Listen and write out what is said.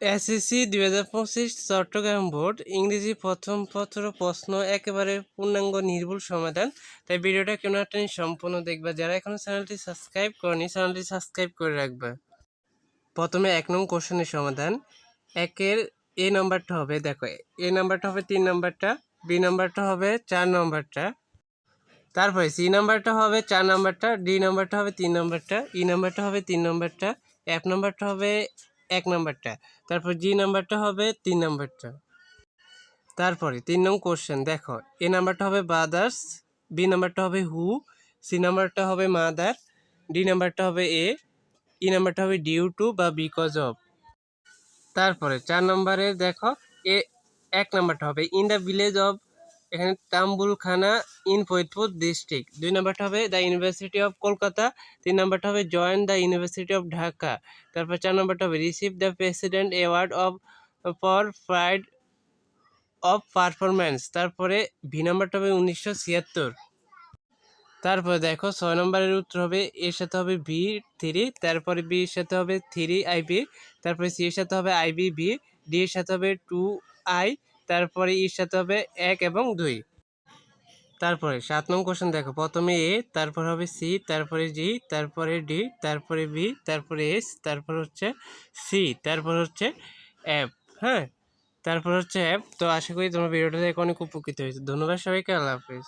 SSC দুই হাজার পঁচিশ চট্টগ্রাম বোর্ড, ইংরেজি প্রথম পত্র প্রশ্ন, একেবারে পূর্ণাঙ্গ নির্ভুল সমাধান। তাই ভিডিওটা কেন একটা সম্পূর্ণ দেখবা। যারা এখনও চ্যানেলটি সাবস্ক্রাইব করেনি, চ্যানেলটি সাবস্ক্রাইব করে রাখবা। প্রথমে এক নং কোশ্চেনের সমাধান। একের এ নাম্বারটা হবে, দেখো, এ নাম্বারটা হবে তিন নাম্বারটা, বি নাম্বারটা হবে চার নাম্বারটা, তারপরে সি নাম্বারটা হবে চার নাম্বারটা, ডি নাম্বারটা হবে তিন নাম্বারটা, ই নাম্বারটা হবে তিন নাম্বারটা, এফ নাম্বারটা হবে এক নাম্বারটা। তারপর জি নাম্বারটা হবে তিন নাম্বারটা। তারপরে তিন নং কোশ্চেন দেখো, এ নাম্বারটা হবে ব্রাদার্স বি নাম্বারটা হবে হু সি নাম্বারটা হবে মাদার ডি নাম্বারটা হবে এ, ই নাম্বারটা হবে ডিউ টু বা বিকজ অফ তারপরে চার নম্বরে দেখো, এ এক নাম্বারটা হবে ইন দ্য ভিলেজ অফ এখানে তাম্বুলখানা ইন ফরিদপুর ডিস্ট্রিক্ট। দুই নাম্বারটা হবে দ্য ইউনিভার্সিটি অফ কলকাতা, তিন নাম্বারটা হবে join the university of Dhaka. তারপর চার নম্বরটা হবে receive the president award of for pride of performance. তারপরে ভি নাম্বারটা হবে উনিশশো ছিয়াত্তর। তারপরে দেখো ছয় নম্বরের উত্তর হবে এর সাথে হবে ভি থ্রি, তারপরে বি এর সাথে হবে থ্রি আই বি, তারপরে সি এর সাথে হবে আই বি ভি ডি এর সাথে হবে টু আই তারপরে ইর সাথে হবে এক এবং দুই। তারপরে সাত নং কোশ্চেন দেখো, প্রথমে এ, তারপর হবে সি, তারপরে জি, তারপরে ডি, তারপরে বি, তারপরে এস, তারপর হচ্ছে সি, তারপর হচ্ছে এফ হ্যাঁ? তারপর হচ্ছে অ্যাপ তো আশা করি তোমার ভিডিওটা দেখে অনেক উপকৃত হয়েছে। ধন্যবাদ সবাইকে, আল্লাহ হাফিজ।